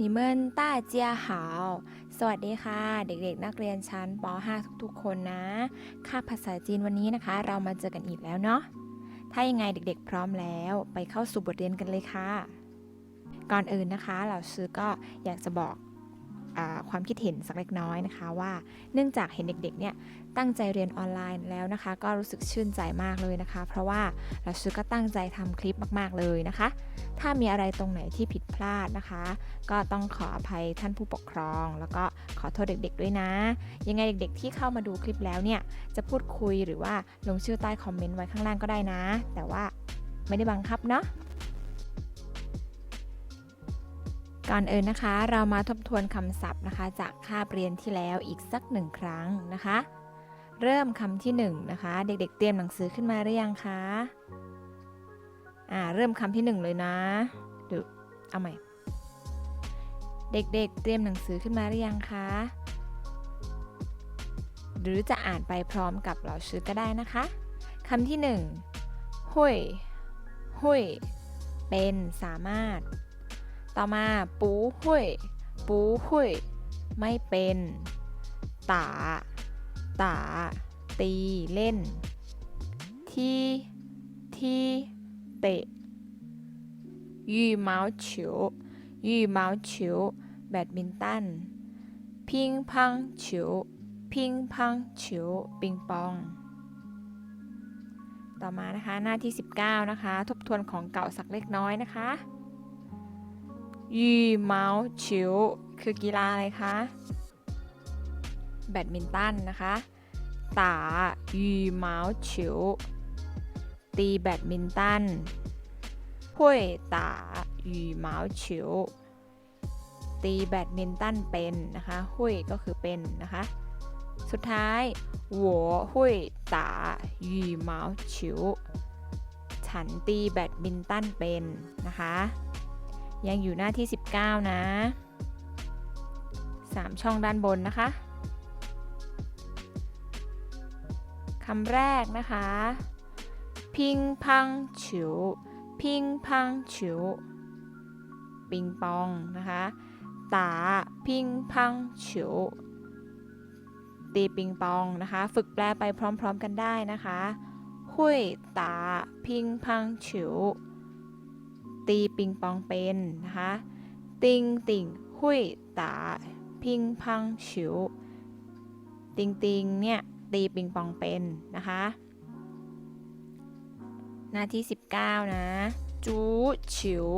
นิเมินต้าเจียหาว สวัสดีค่ะ เด็กๆ นักเรียนชั้นป .5 ทุกๆ คนนะ ค่าภาษาจีนวันนี้นะคะ เรามาเจอกันอีกแล้วเนาะ ถ้ายังไงเด็กๆ พร้อมแล้ว ไปเข้าสู่บทเรียนกันเลยค่ะ ก่อนอื่นนะคะ เราซื้อก็อยากจะบอก ความคิดเห็นสักเล็กน้อยนะคะว่าเนื่องจากเห็นเด็กๆเนี่ยตั้งใจเรียนออนไลน์แล้วนะคะ ก็รู้สึกชื่นใจมากเลยนะคะ เพราะว่าเราซื้อก็ตั้งใจทำคลิปมากๆเลยนะคะ ถ้ามีอะไรตรงไหนที่ผิดพลาดนะคะ ก็ต้องขออภัยท่านผู้ปกครอง แล้วก็ขอโทษเด็กๆด้วยนะ ยังไงเด็กๆที่เข้ามาดูคลิปแล้วเนี่ยจะพูดคุยหรือว่าลงชื่อใต้คอมเมนต์ไว้ข้างล่างก็ได้นะ แต่ว่าไม่ได้บังคับเนาะ ก่อนอื่นนะคะ เรามาทบทวนคำศัพท์นะคะ จากคาบเรียนที่แล้วอีกสักหนึ่งครั้งนะคะ เริ่มคำที่หนึ่งนะคะ เด็กๆ เตรียมหนังสือขึ้นมาหรือยังคะอ่าเริ่มคำที่หนึ่งเลยนะดูเอาใหม่ เด็กๆเตรียมหนังสือขึ้นมาหรือยังคะหรือจะอ่านไปพร้อมกับเราชื่อก็ได้นะคะคำที่หนึ่งหุยหุยเป็นสามารถ ต่อมาปูหุยปูหุยไม่เป็นตาตาตีเล่น ที่ที่เตะยีเมาส์ฉิวยีเมาส์ฉิวแบดมินตันพิงพังฉิวพิงพังฉิวปิงปอง ต่อมานะคะหน้าที่ 19 นะคะ ทบทวนของเก่าสักเล็กน้อยนะคะ ยูเมาส์ชิวคือกีฬาอะไรคะ แบดมินตันนะคะตายูเมาส์ชิวตีแบดมินตันห้วยตายูเมาส์ชิวตีแบดมินตันเป็นนะคะห้วยก็คือเป็นนะคะ สุดท้ายหัวห้วยตายูเมาส์ชิวฉันตีแบดมินตันเป็นนะคะ ยังอยู่หน้าที่ 19 นะ 3 ช่องด้านบนนะคะคำแรกนะคะ พิงพังฉิว พิงพังฉิว ปิงปองนะคะตาพิงพังฉิว ตีปิงปองนะคะ ฝึกแปลไปพร้อมๆกันได้นะคะ หุยตาพิงพังฉิว ตีปิงปองเป็นนะคะติงติงหุยตาพิงพังฉิวติงติงเนี่ยตีปิงปองเป็นนะคะ หน้าที่ 19 นะจูฉิว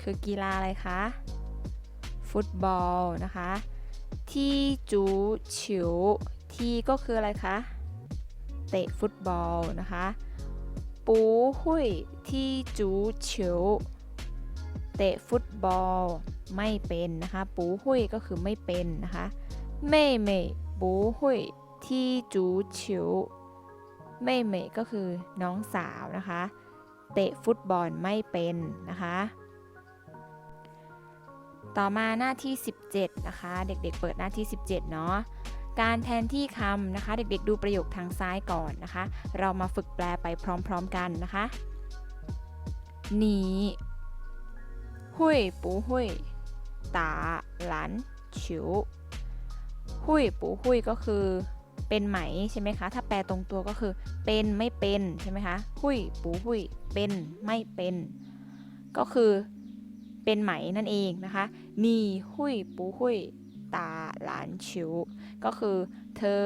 คือกีฬาอะไรคะ ฟุตบอลนะคะ ที่จูฉิวที่ก็คืออะไรคะ เตะฟุตบอลนะคะ ปูหุยที่จูฉิวเตะฟุตบอลไม่เป็นนะคะ ปูหุยก็คือไม่เป็นนะคะเม่เม่ปูหุยที่จูเฉิวเม่เม่ก็คือน้องสาวนะคะ เตะฟุตบอลไม่เป็นนะคะ ต่อมาหน้าที่ 17 นะคะ เด็กๆเปิดหน้าที่ 17 เนาะ การแทนที่คำนะคะ เด็กๆ ดูประโยคทางซ้ายก่อนนะคะ เรามาฝึกแปลไปพร้อมๆกันนะคะหนีหุยปูหุยตาหลันฉิวหุยปูหุยก็คือเป็นไหมใช่ไหมคะ ถ้าแปลตรงตัวก็คือ เป็นไม่เป็นใช่ไหมคะหุยปูหุยเป็นไม่เป็น ก็คือเป็นไหมนั่นเองนะคะหนีหุยปูหุย ตาหลานฉิว ก็คือเธอ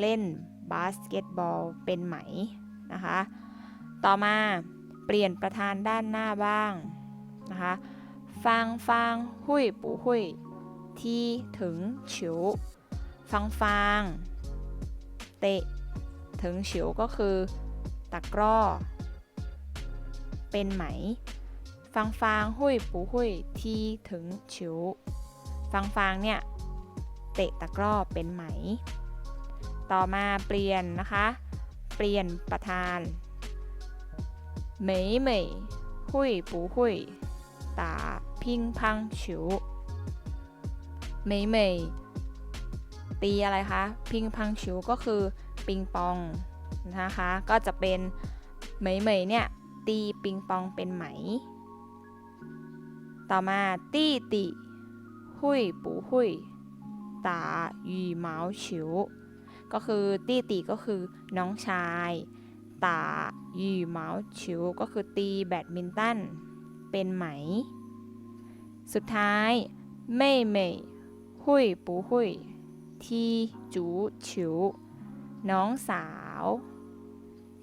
เล่นบาสเกตบอลเป็นไหมนะคะ ต่อมาเปลี่ยนประธานด้านหน้าบ้างนะคะฟางฟางหุยปูหุยที่ถึงฉิวฟังฟางเตะถึงฉิวก็คือตะกร้อ เป็นไหม ฟังฟางหุยปูหุยที่ถึงฉิวฟังฟางเนี่ย เตะตะกร้อเป็นไหม ต่อมาเปลี่ยนนะคะ เปลี่ยนประธานเหมยเหมยหุยปูหุยตาพิงพังฉิวเหมยเหมยตีอะไรคะ พิงพังฉิวก็คือปิงปองนะคะ ก็จะเป็นเหมยเหมยเนี่ยตีปิงปองเป็นไหม ต่อมาตี้ติหุยปูหุยตาหยีเมาฉิวก็คือตี้ติก็คือน้องชายตาหยีเมาฉิวก็คือตีแบดมินตันเป็นไหม สุดท้ายเม่เม่หุยปูหุยที่จูฉิวน้องสาว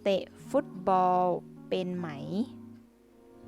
เตะฟุตบอลเป็นไหม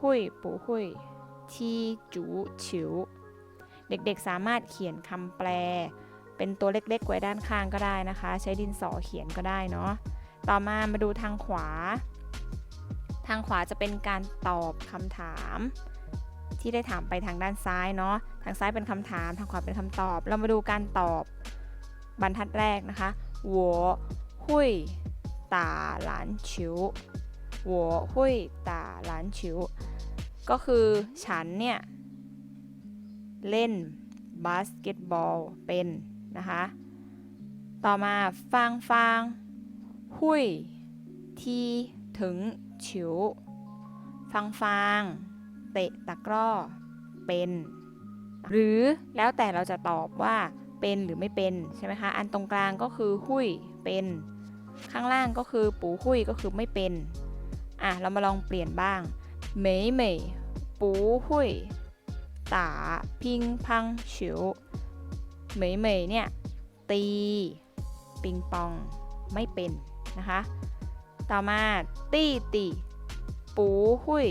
หุยปูหุยทีจูฉิว เด็กๆสามารถเขียนคำแปล เป็นตัวเล็กๆไว้ด้านข้างก็ได้นะคะ ใช้ดินสอเขียนก็ได้เนาะต่อมามาดูทางขวา ทางขวาจะเป็นการตอบคำถาม ที่ได้ถามไปทางด้านซ้ายเนาะทางซ้ายเป็นคำถาม ทางขวาเป็นคำตอบ เรามาดูการตอบบรรทัดแรกนะคะหัวหุยตาหลานชิวหัวหุยตาหลานชิว ก็คือฉันเนี่ย เล่นบาสเกตบอลเป็นนะคะ ต่อมาฟางฟางหุยทีถึงฉิวฟางฟางเตะตะกร้อเป็น หรือแล้วแต่เราจะตอบว่าเป็นหรือไม่เป็นใช่ไหมคะ อันตรงกลางก็คือหุยเป็น ข้างล่างก็คือปูหุยก็คือไม่เป็น อะ เรามาลองเปลี่ยนบ้าง เหมยเหมยปูหุยตาพิงพังฉิวเหมยเหมยเนี่ย ตี ปิงปองไม่เป็นนะคะ ต่อมาตี้ตีปูหุย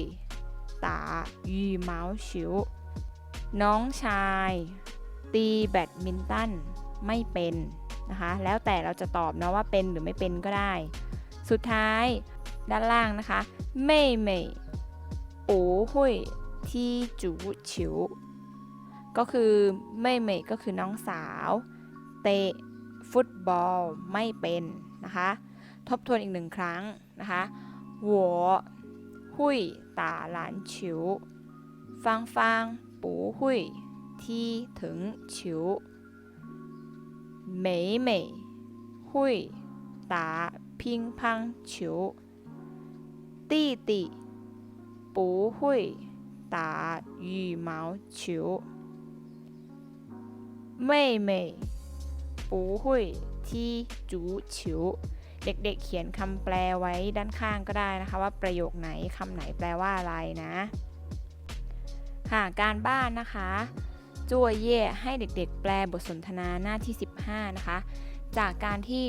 ตายีเมาฉิวน้องชาย ตีแบดมินตันไม่เป็นนะคะ แล้วแต่เราจะตอบเนาะว่าเป็นหรือไม่เป็นก็ได้ สุดท้ายด้านล่างนะคะ เม่เม่ โอหุยที่จูฉิว ก็คือไม่เมก็คือน้องสาว เตะฟุตบอลไม่เป็นนะคะ ทบทวนอีกหนึ่งครั้งนะคะหัวหุยตาหลานฉิว ฟังฟังปูหุยที่ถึงฉิวเมเมหุยตาพิงพังฉิวตี้ตี้ 不会打羽毛球，妹妹不会踢足球เด็กๆ เขียนคำแปลไว้ด้านข้างก็ได้นะคะ ว่าประโยคไหนคำไหนแปลว่าอะไรนะ ค่ะ การบ้านนะคะจั่วเย่ให้เด็กๆ แปลบทสนทนาหน้าที่ 15 นะคะ จากการที่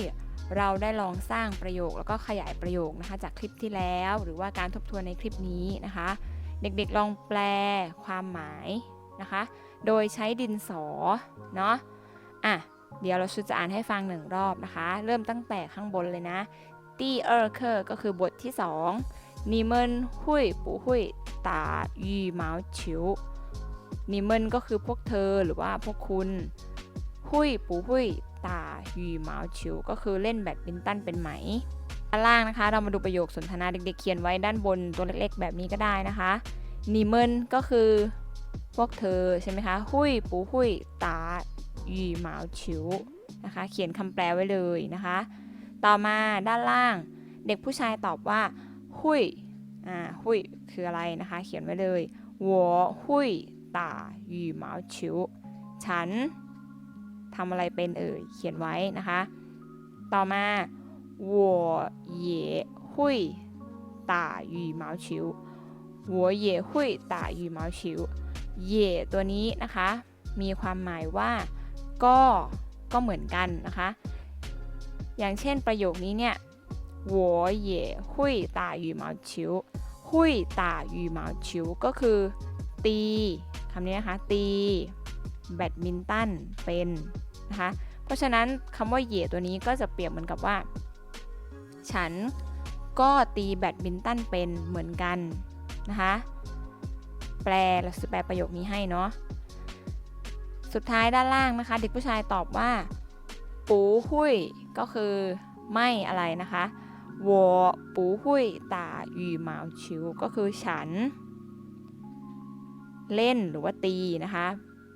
เราได้ลองสร้างประโยคแล้วก็ขยายประโยคนะคะ จากคลิปที่แล้ว หรือว่าการทบทวนในคลิปนี้นะคะ เด็กๆลองแปลความหมายนะคะ โดยใช้ดินสอเนาะอะเดี๋ยวเราชูจะอ่านให้ฟังหนึ่งรอบนะคะ เริ่มตั้งแต่ข้างบนเลยนะตีเออร์เคอร์ก็คือบทที่2นีเมินหุยปูหุยตายีเมาฉิวนีเมินก็คือพวกเธอหรือว่าพวกคุณ หุ้ยปูหุ้ยตาหยีหมาชิว ก็คือเล่นแบดมินตันเป็นไหมด้านล่างนะคะ เรามาดูประโยคสนทนาเด็กๆเขียนไว้ด้านบนตัวเล็กๆ แบบนี้ก็ได้นะคะนีเมินก็คือพวกเธอใช่ไหมคะ หุ้ยปูหุ้ยตาหยีหมาชิวนะคะ เขียนคำแปลไว้เลยนะคะ ต่อมาด้านล่างเด็กผู้ชายตอบว่า หุยอ่าหุยคืออะไรนะคะ เขียนไว้เลยหัวหุยตายีหมาชิว ฉัน ทำอะไรเป็นเอ่ย เขียนไว้นะคะ ต่อมา我也会打羽毛球我也会打羽毛球เย่ตัวนี้นะคะ มีความหมายว่าก็ก็เหมือนกันนะคะ อย่างเช่นประโยคนี้เนี่ย我也会打羽毛球会打羽毛球ก็คือ ตีคำนี้นะคะ ตีแบดมินตันเป็น นะคะ เพราะฉะนั้นคำว่าเหย่ตัวนี้ก็จะเปรียบเหมือนกับว่า ฉันก็ตีแบดมินตันเป็นเหมือนกันนะคะ แปลเราจะแปลประโยคนี้ให้เนาะ สุดท้ายด้านล่างนะคะ เด็กผู้ชายตอบว่าปูหุยก็คือไม่อะไรนะคะวอปูหุยตาหยูหมาชิวก็คือฉัน เล่นหรือว่าตีนะคะ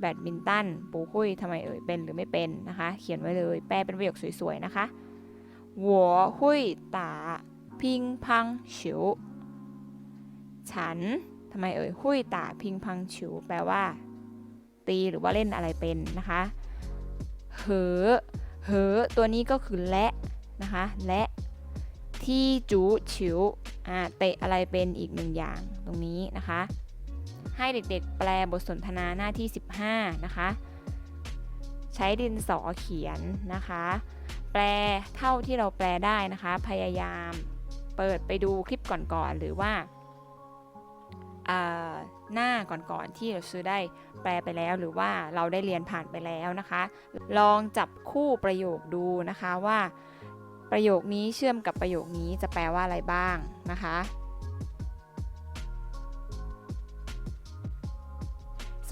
แบดมินตันปูคุยทำไมเอ่ยเป็นหรือไม่เป็นนะคะ เขียนไว้เลย แปลเป็นประโยคสวยๆนะคะหัวหุยตาพิงพังฉิวฉันทำไมเอ่ยหุยตาพิงพังฉิวแปลว่า ตีหรือว่าเล่นอะไรเป็นนะคะเหอเหอตัวนี้ก็คือและนะคะและที่จูฉิวอ่าเตะอะไรเป็นอีกหนึ่งอย่างตรงนี้นะคะ ให้เด็กๆ แปลบทสนทนาหน้าที่ 15 นะคะ ใช้ดินสอเขียนนะคะ แปลเท่าที่เราแปลได้นะคะ พยายามเปิดไปดูคลิปก่อนๆ หรือว่าอ่าหน้าก่อนๆ ที่เราซื้อได้แปลไปแล้วหรือว่าเราได้เรียนผ่านไปแล้วนะคะ ลองจับคู่ประโยคดูนะคะว่าประโยคนี้เชื่อมกับประโยคนี้จะแปลว่าอะไรบ้างนะคะ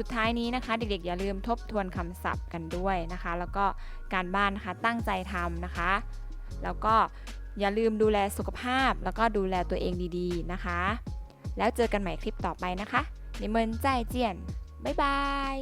สุดท้ายนี้นะคะ เด็กๆ อย่าลืมทบทวนคำศัพท์กันด้วยนะคะ แล้วก็การบ้านนะคะตั้งใจทำนะคะ แล้วก็อย่าลืมดูแลสุขภาพ แล้วก็ดูแลตัวเองดีๆนะคะ แล้วเจอกันใหม่คลิปต่อไปนะคะนิเมินใจเจียนบ๊ายบาย